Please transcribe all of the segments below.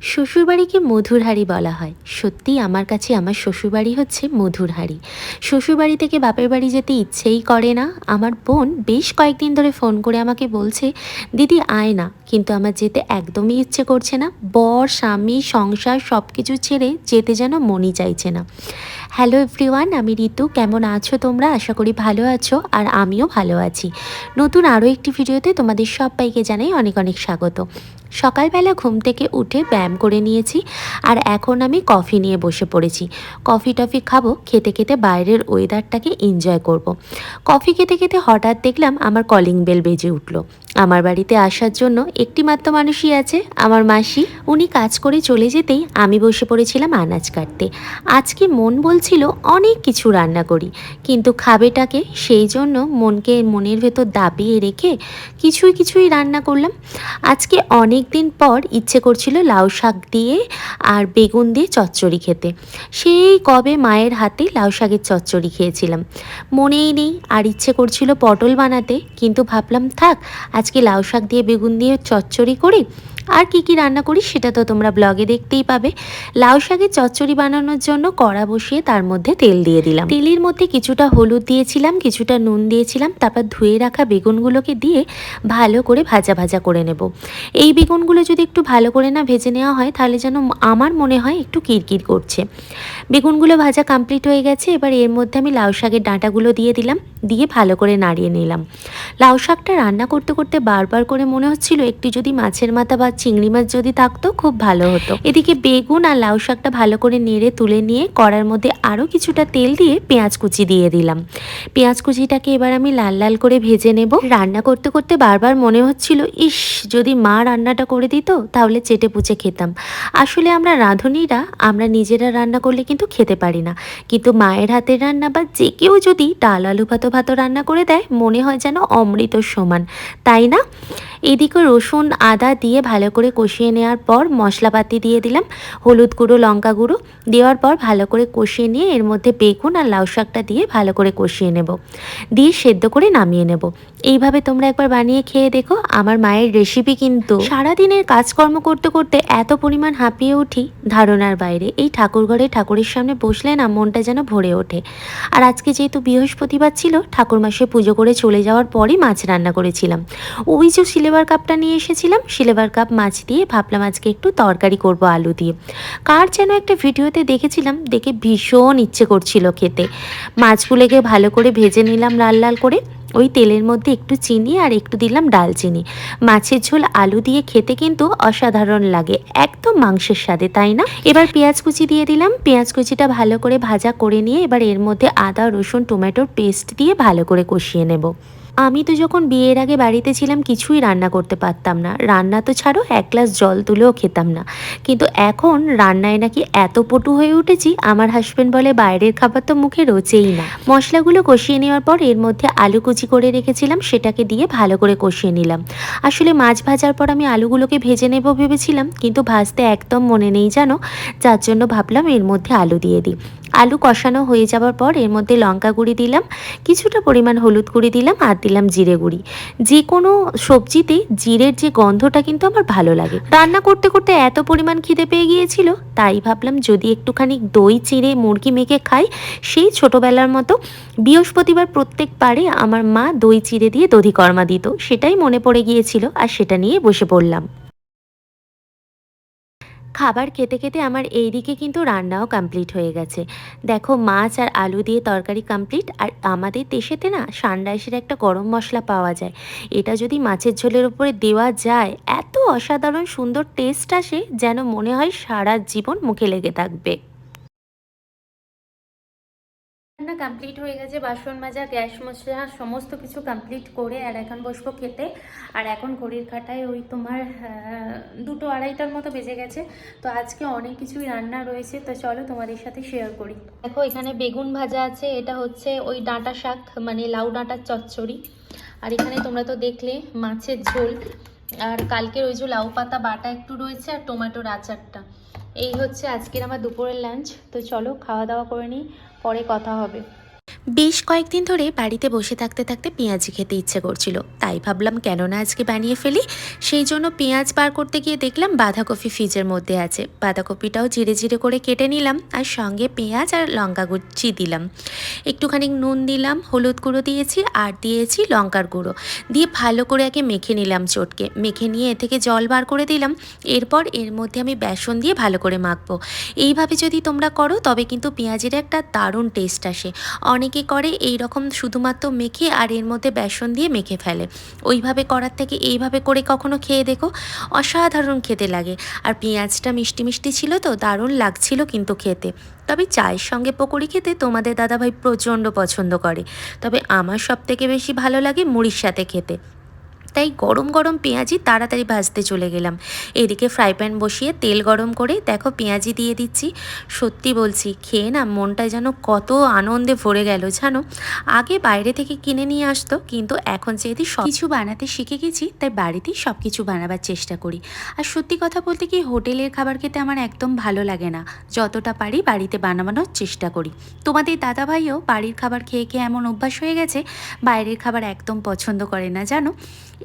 শ্বশুরবাড়িকে মধুরহাড়ি বলা হয়। সত্যি আমার কাছে আমার শ্বশুরবাড়ি হচ্ছে মধুরহাড়ি। শ্বশুরবাড়ি থেকে বাপের বাড়ি যেতে ইচ্ছেই করে না। আমার বোন বেশ কয়েকদিন ধরে ফোন করে আমাকে বলছে, দিদি, আয় না। কিন্তু আমার যেতে একদমই ইচ্ছে করছে না। বর, স্বামী, সংসার সব কিছু ছেড়ে যেতে যেন মনই চাইছে না। হ্যালো এভরিওয়ান আমি ঋতু। কেমন আছো তোমরা? আশা করি ভালো আছো আর আমিও ভালো আছি। নতুন আরও একটি ভিডিওতে তোমাদের সবাইকে জানাই অনেক অনেক স্বাগত। সকালবেলা ঘুম থেকে উঠে ব্যায়াম করে নিয়েছি আর এখন আমি কফি নিয়ে বসে পড়েছি। কফি টফি খাব, খেতে খেতে বাইরের ওয়েদারটাকে এনজয় করব। কফি খেতে খেতে হঠাৎ দেখলাম আমার কলিং বেল বেজে উঠল। আমার বাড়িতে আসার জন্য একটি মাত্র মানুষই আছে, আমার মাসি। উনি কাজ করে চলে যেতেই আমি বসে পড়েছিলাম আনাজ কাটতে। আজকে মন বলছিল অনেক কিছু রান্না করি, কিন্তু খাবেটাকে সেই জন্য মনকে মনের ভেতর দাবিয়ে রেখে কিছুই কিছুই রান্না করলাম। আজকে অনেক দিন পর ইচ্ছে করছিল লাউ শাক দিয়ে আর বেগুন দিয়ে চচ্চড়ি খেতে। সেই কবে মায়ের হাতে লাউ শাকের চচ্চড়ি খেয়েছিলাম। মনেই নেই, আর ইচ্ছে করছিল পটল বানাতে, কিন্তু ভাবলাম থাক আজকে লাউ শাক দিয়ে বেগুন দিয়ে চচ্চড়ি করি আর কি কি রান্না করি সেটা তো তোমরা ব্লগে দেখতেই পাবে। লাউ শাকের চচ্চড়ি বানানোর জন্য কড়া বসিয়ে তার মধ্যে তেল দিয়ে দিলাম। তেলের মধ্যে কিছুটা হলুদ দিয়েছিলাম, কিছুটা নুন দিয়েছিলাম, তারপর ধুয়ে রাখা বেগুনগুলোকে দিয়ে ভালো করে ভাজা ভাজা করে নেব। এই বেগুনগুলো যদি একটু ভালো করে না ভেজে নেওয়া হয়, তাহলে যেন আমার মনে হয় একটু কিরকির করছে। বেগুনগুলো ভাজা কমপ্লিট হয়ে গেছে, এবার এর মধ্যে আমি লাউ শাকের ডাঁটাগুলো দিয়ে দিলাম, দিয়ে ভালো করে নাড়িয়ে নিলাম। লাউ শাকটা রান্না করতে করতে বারবার করে মনে হচ্ছিল, একটি যদি মাছের মাথা বা চিংড়ি মাছ যদি থাকতো, খুব ভালো হতো। এদিকে বেগুন আর লাউ শাকটা ভালো করে নেড়ে তুলে নিয়ে কড়ার মধ্যে আরও কিছুটা তেল দিয়ে পেঁয়াজ কুচি দিয়ে দিলাম। পেঁয়াজ কুচিটাকে এবার আমি লাল লাল করে ভেজে নেব। রান্না করতে করতে বারবার মনে হচ্ছিল, ইস, যদি মা রান্নাটা করে দিত, তাহলে চেটে পুচে খেতাম। আসলে আমরা রাঁধুনিরা, আমরা নিজেরা রান্না করলে কিন্তু খেতে পারি না। কিন্তু মায়ের হাতের রান্না বা যে কেউ যদি ডাল, আলু ভাতো ভাতো রান্না করে দেয়, মনে হয় যেন অমৃত সমান। তাই না? এদিকে রসুন, আদা দিয়ে ভালো করে কষিয়ে নেওয়ার পর মশলাপাতি দিয়ে দিলাম, হলুদ গুঁড়ো, লঙ্কা গুঁড়ো। দেওয়ার পর ভালো করে কষিয়ে নিয়ে এর মধ্যে বেগুন আর লাউ শাকটা দিয়ে ভালো করে কষিয়ে নেব। দিয়ে সেদ্ধ করে নামিয়ে নেব। এইভাবে তোমরা একবার বানিয়ে খেয়ে দেখো, আমার মায়ের রেসিপি কিন্তু সারাদিনের কাজকর্ম করতে করতে এত পরিমাণ হাঁপিয়ে উঠি ধারণার বাইরে। এই ঠাকুরঘরে ঠাকুরের সামনে বসলে না মনটা যেন ভরে ওঠে। আর আজকে যেহেতু বৃহস্পতিবার ছিল ঠাকুর মাসে পুজো করে চলে যাওয়ার পরই মাছ রান্না করেছিলাম। ওই যে সিলেবার কাপটা নিয়ে এসেছিলাম সিলেবার কাপ মাছ দিয়ে ভাবলাম আজকে একটু তরকারি করব আলু দিয়ে। কার যেন একটা ভিডিওতে দেখেছিলাম, দেখে ভীষণ ইচ্ছে করছিল খেতে। মাছগুলোকে ভালো করে ভেজে নিলাম লাল লাল করে। ওই তেলের মধ্যে একটু চিনি আর একটু দিলাম ডালচিনি। মাছের ঝোল আলু দিয়ে খেতে কিন্তু অসাধারণ লাগে, একদম মাংসের স্বাদে, তাই না? এবার পেঁয়াজ কুচি দিয়ে দিলাম। পেঁয়াজ কুচিটা ভালো করে ভাজা করে নিয়ে এবার এর মধ্যে আদা, রসুন, টমেটোর পেস্ট দিয়ে ভালো করে কষিয়ে নেব। আমি তো যখন বিয়ের আগে বাড়িতে ছিলাম, কিছুই রান্না করতে পারতাম না। রান্না তো ছাড়ো, এক গ্লাস জল তুলেও খেতাম না। কিন্তু এখন রান্নায় নাকি এত পটু হয়ে উঠেছি, আমার হাজব্যান্ড বলে বাইরের খাবার তো মুখে রোচেই না। মশলাগুলো কষিয়ে নেওয়ার পর এর মধ্যে আলু কুচি করে রেখেছিলাম, সেটাকে দিয়ে ভালো করে কষিয়ে নিলাম। আসলে মাছ ভাজার পর আমি আলুগুলোকে ভেজে নেব ভেবেছিলাম, কিন্তু ভাজতে একদম মনে নেই জানো, যার জন্য ভাবলাম এর মধ্যে আলু দিয়ে দিই। আলু কষানো হয়ে যাওয়ার পর এর মধ্যে লঙ্কা গুঁড়ি দিলাম, কিছুটা পরিমাণ হলুদ গুঁড়ি দিলাম আর দিলাম জিরে গুঁড়ি। যে কোনো সবজিতে জিরের যে গন্ধটা কিন্তু আমার ভালো লাগে। রান্না করতে করতে এত পরিমাণ খিদে পেয়ে গিয়েছিল, তাই ভাবলাম যদি একটুখানি দই, চিড়ে, মুরগি মেখে খাই, সেই ছোটোবেলার মতো বৃহস্পতিবার প্রত্যেকবারে আমার মা দই, চিড়ে দিয়ে দধিকর্মা দিত, সেটাই মনে পড়ে গিয়েছিল আর সেটা নিয়ে বসে পড়লাম। খাবার খেতে খেতে আমার এই দিকে কিন্তু রান্নাও কমপ্লিট হয়ে গেছে। দেখো মাছ আর আলু দিয়ে তরকারি কমপ্লিট আর আমাদের দেশেতে না সানরাইসের একটা গরম মশলা পাওয়া যায়। এটা যদি মাছের ঝোলের উপরে দেওয়া যায়, এত অসাধারণ সুন্দর টেস্ট আসে যেন মনে হয় সারা জীবন মুখে লেগে থাকবে। রান্না কমপ্লিট হয়ে গেছে, বাসন মাজা, গ্যাস মশলা সমস্ত কিছু কমপ্লিট করে আর এখন বসবো খেতে। আর এখন ঘড়ির কাটায় ওই তোমার দুটো আড়াইটার মতো বেজে গেছে। তো আজকে অনেক কিছুই রান্না রয়েছে, তো চলো তোমাদের সাথে শেয়ার করি। দেখো, এখানে বেগুন ভাজা আছে, এটা হচ্ছে ওই ডাঁটা শাক মানে লাউ ডাঁটার চচ্চড়ি। আর এখানে তোমরা তো দেখলে মাছের ঝোল। আর কালকের ওই যে লাউ পাতা বাটা একটু রয়েছে, আর টমেটোর আচারটা। এই হচ্ছে আজকের আমার দুপুরের লাঞ্চ তো চলো খাওয়া দাওয়া করে নিই, পরে কথা হবে। বেশ কয়েকদিন ধরে বাড়িতে বসে থাকতে থাকতে পেঁয়াজি খেতে ইচ্ছে করছিল। তাই ভাবলাম, কেন না আজকে বানিয়ে ফেলি? সেই জন্য পেঁয়াজ বার করতে গিয়ে দেখলাম বাঁধাকপি ফ্রিজের মধ্যে আছে। বাঁধাকপিটাও জিরে জিরে করে কেটে নিলাম আর সঙ্গে পেঁয়াজ আর লঙ্কা কুচি দিলাম। একটুখানি নুন দিলাম, হলুদ গুঁড়ো দিয়েছি আর দিয়েছি লঙ্কার গুঁড়ো। দিয়ে ভালো করে আগে মেখে নিলাম চটকে। মেখে নিয়ে এ থেকে জল বার করে দিলাম। এরপর এর মধ্যে আমি বেসন দিয়ে ভালো করে মাখবো। এইভাবে যদি তোমরা করো, তবে কিন্তু পেঁয়াজের একটা দারুণ টেস্ট আসে। অনেকে করে? এই রকম শুধুমাত্র মেখে আর এর মধ্যে বেসন দিয়ে মেখে ফেলে। ওইভাবে করার থেকে এইভাবে করে কখনো খেয়ে দেখো, অসাধারণ খেতে লাগে। আর পেঁয়াজটা মিষ্টি মিষ্টি ছিল তো, দারুণ লাগছিল কিন্তু খেতে। তবে চায়ের সঙ্গে পকোড়ি খেতে তোমাদের দাদাভাই প্রচণ্ড পছন্দ করে। তবে আমার সব থেকে বেশি ভালো লাগে মুড়ির সাথে খেতে। তাই গরম গরম পেঁয়াজি তাড়াতাড়ি ভাজতে চলে গেলাম। এদিকে ফ্রাই প্যান বসিয়ে তেল গরম করে দেখো পেঁয়াজি দিয়ে দিচ্ছি। সত্যি বলছি, খেয়ে না মনটা যেন কত আনন্দে ভরে গেল, জানো? আগে বাইরে থেকে কিনে নিয়ে আসতো, কিন্তু এখন যেহেতু সব কিছু বানাতে শিখে গেছি, তাই বাড়িতেই সব কিছু বানাবার চেষ্টা করি। আর সত্যি কথা বলতে কি, হোটেলের খাবার খেতে আমার একদম ভালো লাগে না। যতটা পারি বাড়িতে বানানোর চেষ্টা করি। তোমাদের দাদাভাইও বাড়ির খাবার খেয়ে খেয়ে এমন অভ্যাস হয়ে গেছে, বাইরের খাবার একদম পছন্দ করে না, জানো?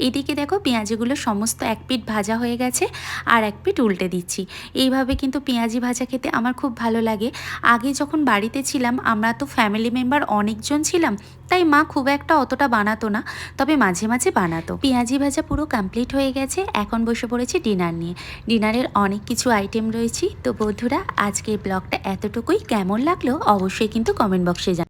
এদিকে দেখো পেঁয়াজিগুলো সমস্ত এক পিঠ ভাজা হয়ে গেছে আর এক পিঠ উল্টে দিচ্ছি। এইভাবে কিন্তু পেঁয়াজি ভাজা খেতে আমার খুব ভালো লাগে। আগে যখন বাড়িতে ছিলাম, আমরা তো ফ্যামিলি মেম্বার অনেকজন ছিলাম, তাই মা খুব একটা অতটা বানাতো না, তবে মাঝে মাঝে বানাতো। পেঁয়াজি ভাজা পুরো কমপ্লিট হয়ে গেছে, এখন বসে পড়েছি ডিনার নিয়ে। ডিনারের অনেক কিছু আইটেম রয়েছে। তো বন্ধুরা, আজকের ব্লগটা এতটুকুই। কেমন লাগল অবশ্যই কিন্তু কমেন্ট বক্সে জান